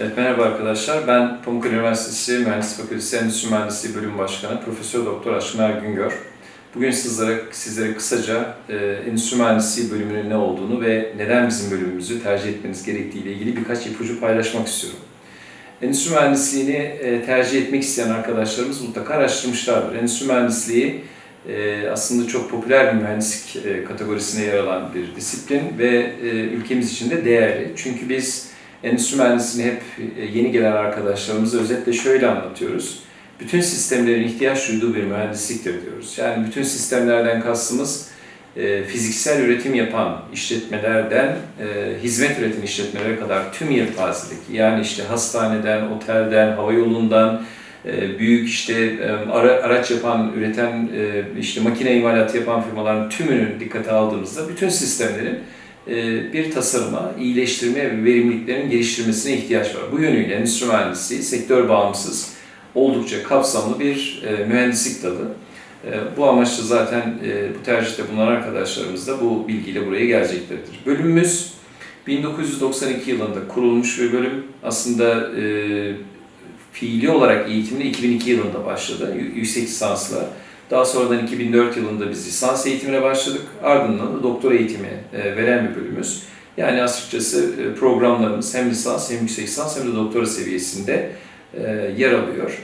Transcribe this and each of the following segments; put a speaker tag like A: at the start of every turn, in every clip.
A: Evet, merhaba arkadaşlar. Ben Pamukkale Üniversitesi Mühendislik Fakültesi Endüstri Mühendisliği Bölüm Başkanı Profesör Doktor Aşkınar Güngör. Bugün sizlere sizlere kısaca e, Endüstri Mühendisliği bölümünün ne olduğunu ve neden bizim bölümümüzü tercih etmeniz gerektiği ile ilgili birkaç ipucu paylaşmak istiyorum. Endüstri mühendisliğini e, tercih etmek isteyen arkadaşlarımız mutlaka araştırmışlardır. Endüstri mühendisliği e, aslında çok popüler bir mühendislik e, kategorisine yer alan bir disiplin ve e, ülkemiz için de değerli. Çünkü biz endüstri mühendisliğini hep e, yeni gelen arkadaşlarımıza özetle şöyle anlatıyoruz. Bütün sistemlerin ihtiyaç duyduğu bir mühendisliktir diyoruz. Yani bütün sistemlerden kastımız e, fiziksel üretim yapan işletmelerden e, hizmet üreten işletmelere kadar tüm yelpazedeki yani işte hastaneden, otelden, havayolundan, büyük işte ara, araç yapan, üreten, işte makine imalatı yapan firmaların tümünü dikkate aldığımızda bütün sistemlerin bir tasarıma, iyileştirme ve verimliliklerin geliştirmesine ihtiyaç var. Bu yönüyle endüstri mühendisliği sektör bağımsız, oldukça kapsamlı bir e, mühendislik dalı. E, Bu amaçla zaten e, bu tercihte bulunan arkadaşlarımız da bu bilgiyle buraya geleceklerdir. Bölümümüz 1992 yılında kurulmuş bir bölüm. Aslında e, fiili olarak eğitimde 2002 yılında başladı, yüksek lisansla. Daha sonradan 2004 yılında biz lisans eğitimine başladık. Ardından da doktora eğitimi e, veren bir bölümümüz. Yani açıkçası e, programlarımız hem lisans hem yüksek lisans hem de doktora seviyesinde e, yer alıyor.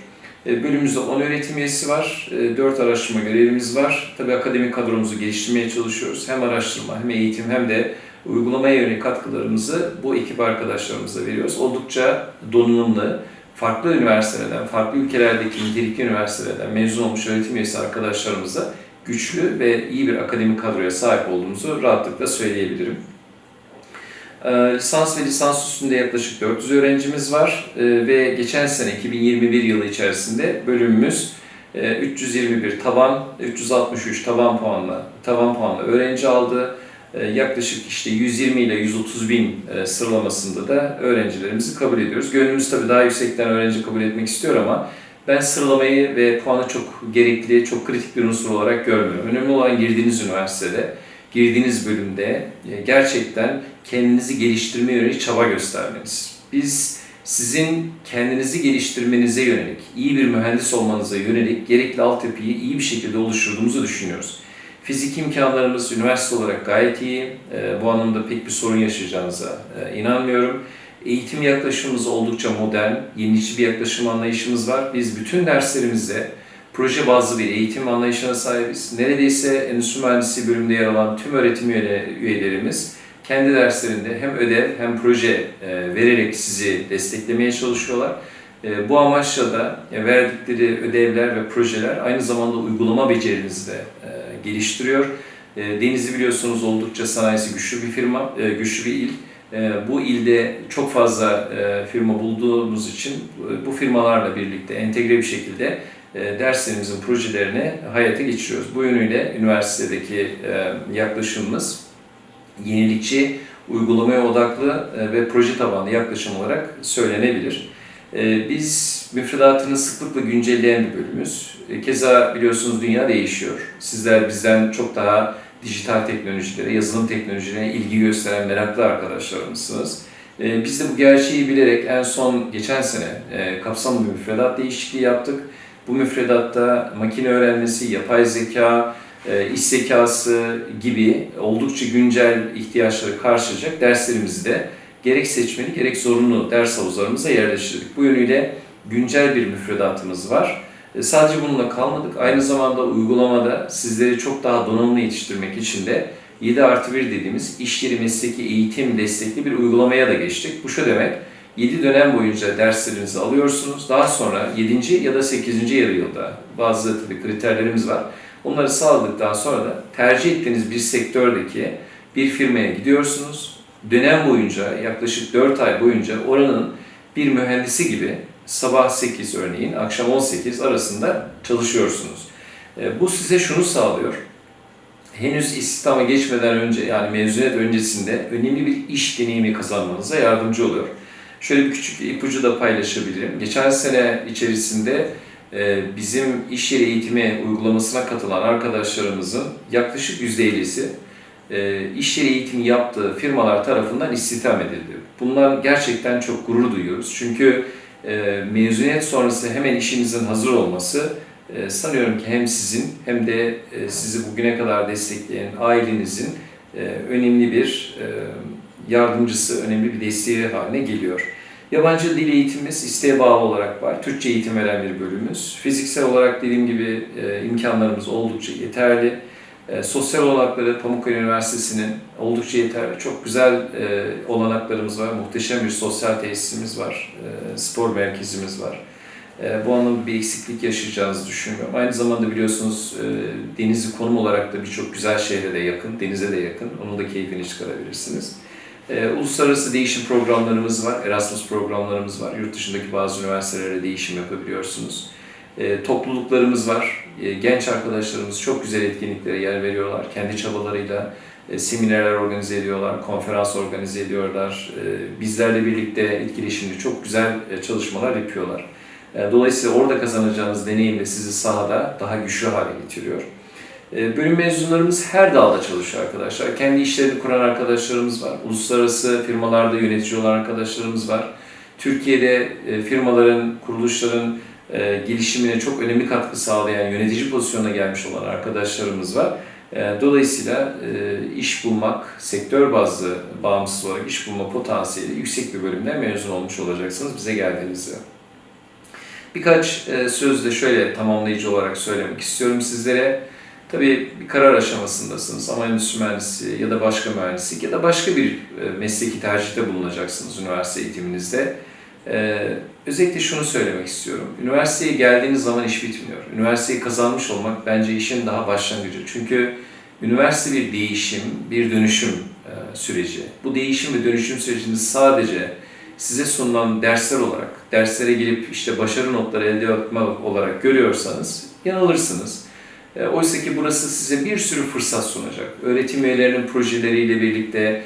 A: Bölümümüzde 10 öğretim üyesi var, 4 araştırma görevimiz var. Tabii akademik kadromuzu geliştirmeye çalışıyoruz. Hem araştırma hem eğitim hem de uygulamaya yönelik katkılarımızı bu ekip arkadaşlarımıza veriyoruz. Oldukça donanımlı, farklı üniversitelerden, farklı ülkelerdeki nitelikli üniversitelerden mezun olmuş öğretim üyesi arkadaşlarımıza güçlü ve iyi bir akademik kadroya sahip olduğumuzu rahatlıkla söyleyebilirim. Ee, Lisans ve lisans üstünde yaklaşık 400 öğrencimiz var Ee, ve geçen sene 2021 yılı içerisinde bölümümüz e, 321 taban, 363 taban puanla taban puanla öğrenci aldı. Ee, Yaklaşık işte 120 ile 130 bin e, sıralamasında da öğrencilerimizi kabul ediyoruz. Gönlümüz tabii daha yüksekten öğrenci kabul etmek istiyor ama ben sıralamayı ve puanı çok gerekli, çok kritik bir unsur olarak görmüyorum. Önemli olan girdiğiniz üniversitede, girdiğiniz bölümde e, gerçekten kendinizi geliştirmeye yönelik çaba göstermeniz. Biz sizin kendinizi geliştirmenize yönelik, iyi bir mühendis olmanıza yönelik gerekli altyapıyı iyi bir şekilde oluşturduğumuzu düşünüyoruz. Fizik imkanlarımız üniversite olarak gayet iyi. E, Bu anlamda pek bir sorun yaşayacağınıza e, inanmıyorum. Eğitim yaklaşımımız oldukça modern, yenilikçi bir yaklaşım anlayışımız var. Biz bütün derslerimizde proje bazlı bir eğitim anlayışına sahibiz. Neredeyse endüstri mühendisliği bölümünde yer alan tüm öğretim üyele- üyelerimiz kendi derslerinde hem ödev hem proje e, vererek sizi desteklemeye çalışıyorlar. E, Bu amaçla da verdikleri ödevler ve projeler aynı zamanda uygulama becerinizi de e, geliştiriyor. E, Denizli biliyorsunuz oldukça sanayisi güçlü bir firma, e, güçlü bir il. E, Bu ilde çok fazla e, firma bulduğumuz için bu firmalarla birlikte entegre bir şekilde derslerimizin projelerini hayata geçiriyoruz. Bu yönüyle üniversitedeki yaklaşımımız yenilikçi, uygulamaya odaklı ve proje tabanlı yaklaşım olarak söylenebilir. E, Biz müfredatını sıklıkla güncelleyen bir bölümümüz. E, Keza biliyorsunuz dünya değişiyor. Sizler bizden çok daha dijital teknolojilere, yazılım teknolojilerine ilgi gösteren meraklı arkadaşlarımızsınız. E, Biz de bu gerçeği bilerek en son geçen sene e, kapsamlı bir müfredat değişikliği yaptık. Bu müfredatta makine öğrenmesi, yapay zeka, e, iş zekası gibi oldukça güncel ihtiyaçları karşılayacak derslerimizi de gerek seçmeli gerek zorunlu ders havuzlarımıza yerleştirdik. Bu yönüyle güncel bir müfredatımız var. E, Sadece bununla kalmadık. Aynı zamanda uygulamada sizleri çok daha donanımlı yetiştirmek için de 7 artı 1 dediğimiz iş yeri mesleki eğitim destekli bir uygulamaya da geçtik. Bu şu demek, 7 dönem boyunca derslerinizi alıyorsunuz. Daha sonra 7. ya da 8. yarı yılda bazı tabii kriterlerimiz var. Onları sağladıktan sonra da tercih ettiğiniz bir sektördeki bir firmaya gidiyorsunuz. Dönem boyunca yaklaşık 4 ay boyunca oranın bir mühendisi gibi sabah 8 örneğin akşam 18 arasında çalışıyorsunuz. E, Bu size şunu sağlıyor. Henüz istihdama geçmeden önce yani mezuniyet öncesinde önemli bir iş deneyimi kazanmanıza yardımcı oluyor. Şöyle bir küçük ipucu da paylaşabilirim. Geçen sene içerisinde e, bizim iş yeri eğitimi uygulamasına katılan arkadaşlarımızın yaklaşık %50'si e, iş yeri eğitimi yaptığı firmalar tarafından istihdam edildi. Bundan gerçekten çok gurur duyuyoruz. Çünkü e, mezuniyet sonrası hemen işinizin hazır olması e, sanıyorum ki hem sizin hem de e, sizi bugüne kadar destekleyen ailenizin önemli bir yardımcısı, önemli bir desteği haline geliyor. Yabancı dil eğitimimiz isteğe bağlı olarak var. Türkçe eğitim veren bir bölümümüz. Fiziksel olarak dediğim gibi imkanlarımız oldukça yeterli. E, sosyal olanakları Pamukkale Üniversitesi'nin oldukça yeterli. Çok güzel e, olanaklarımız var. Muhteşem bir sosyal tesisimiz var. E, spor merkezimiz var. Bu anlamda bir eksiklik yaşayacağınızı düşünmüyorum. Aynı zamanda biliyorsunuz e, Denizli konum olarak da birçok güzel şehre de yakın, denize de yakın. Onun da keyfini çıkarabilirsiniz. Uluslararası değişim programlarımız var, Erasmus programlarımız var. Yurt dışındaki bazı üniversitelere değişim yapabiliyorsunuz. E, topluluklarımız var. E, genç arkadaşlarımız çok güzel etkinliklere yer veriyorlar. Kendi çabalarıyla e, seminerler organize ediyorlar, konferans organize ediyorlar. Bizlerle birlikte etkileşimli çok güzel çalışmalar yapıyorlar. Dolayısıyla orada kazanacağınız deneyim de sizi sahada daha güçlü hale getiriyor. Bölüm mezunlarımız her dalda çalışıyor arkadaşlar. Kendi işlerini kuran arkadaşlarımız var. Uluslararası firmalarda yönetici olan arkadaşlarımız var. Türkiye'de firmaların, kuruluşların e, gelişimine çok önemli katkı sağlayan yönetici pozisyonuna gelmiş olan arkadaşlarımız var. E, Dolayısıyla e, iş bulmak, sektör bazlı bağımsız olarak iş bulma potansiyeli yüksek bir bölümden mezun olmuş olacaksınız bize geldiğinizde. Birkaç e, söz de şöyle tamamlayıcı olarak söylemek istiyorum sizlere. Tabii bir karar aşamasındasınız ama endüstri mühendisi ya da başka mühendislik ya da başka bir e, mesleki tercihte bulunacaksınız üniversite eğitiminizde. Ee, özellikle şunu söylemek istiyorum. Üniversiteye geldiğiniz zaman iş bitmiyor. Üniversiteyi kazanmış olmak bence işin daha başlangıcı. Çünkü üniversite bir değişim, bir dönüşüm e, süreci. Bu değişim ve dönüşüm sürecini sadece size sunulan dersler olarak, derslere gelip işte başarı notları elde etme olarak görüyorsanız yanılırsınız. E, Oysa ki burası size bir sürü fırsat sunacak. Öğretim üyelerinin projeleriyle birlikte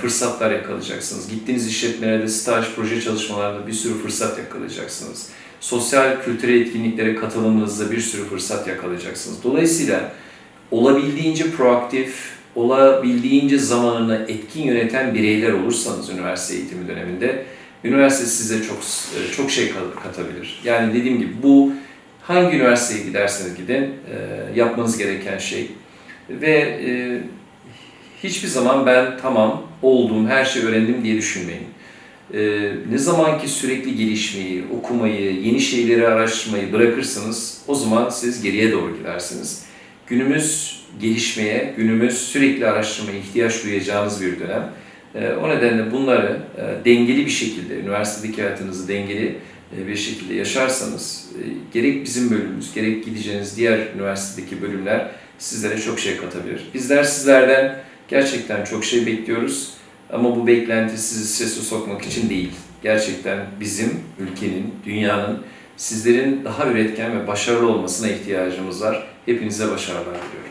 A: fırsatlar yakalayacaksınız. Gittiğiniz işletmelerde staj, proje çalışmalarında bir sürü fırsat yakalayacaksınız. Sosyal, kültürel etkinliklere katılımınızda bir sürü fırsat yakalayacaksınız. Dolayısıyla olabildiğince proaktif, olabildiğince zamanını etkin yöneten bireyler olursanız üniversite eğitimi döneminde üniversite size çok çok şey katabilir. Yani dediğim gibi bu hangi üniversiteye giderseniz gidin e, yapmanız gereken şey ve e, hiçbir zaman ben tamam oldum, her şeyi öğrendim diye düşünmeyin. E, ne zaman ki sürekli gelişmeyi, okumayı, yeni şeyleri araştırmayı bırakırsınız o zaman siz geriye doğru gidersiniz. Günümüz gelişmeye, günümüz sürekli araştırmaya ihtiyaç duyacağınız bir dönem. E, o nedenle bunları e, dengeli bir şekilde, üniversitedeki hayatınızı dengeli e, bir şekilde yaşarsanız e, gerek bizim bölümümüz, gerek gideceğiniz diğer üniversitedeki bölümler sizlere çok şey katabilir. Bizler sizlerden gerçekten çok şey bekliyoruz ama bu beklenti sizi strese sokmak için değil. Gerçekten bizim, ülkenin, dünyanın sizlerin daha üretken ve başarılı olmasına ihtiyacımız var. Hepinize başarılar diliyorum.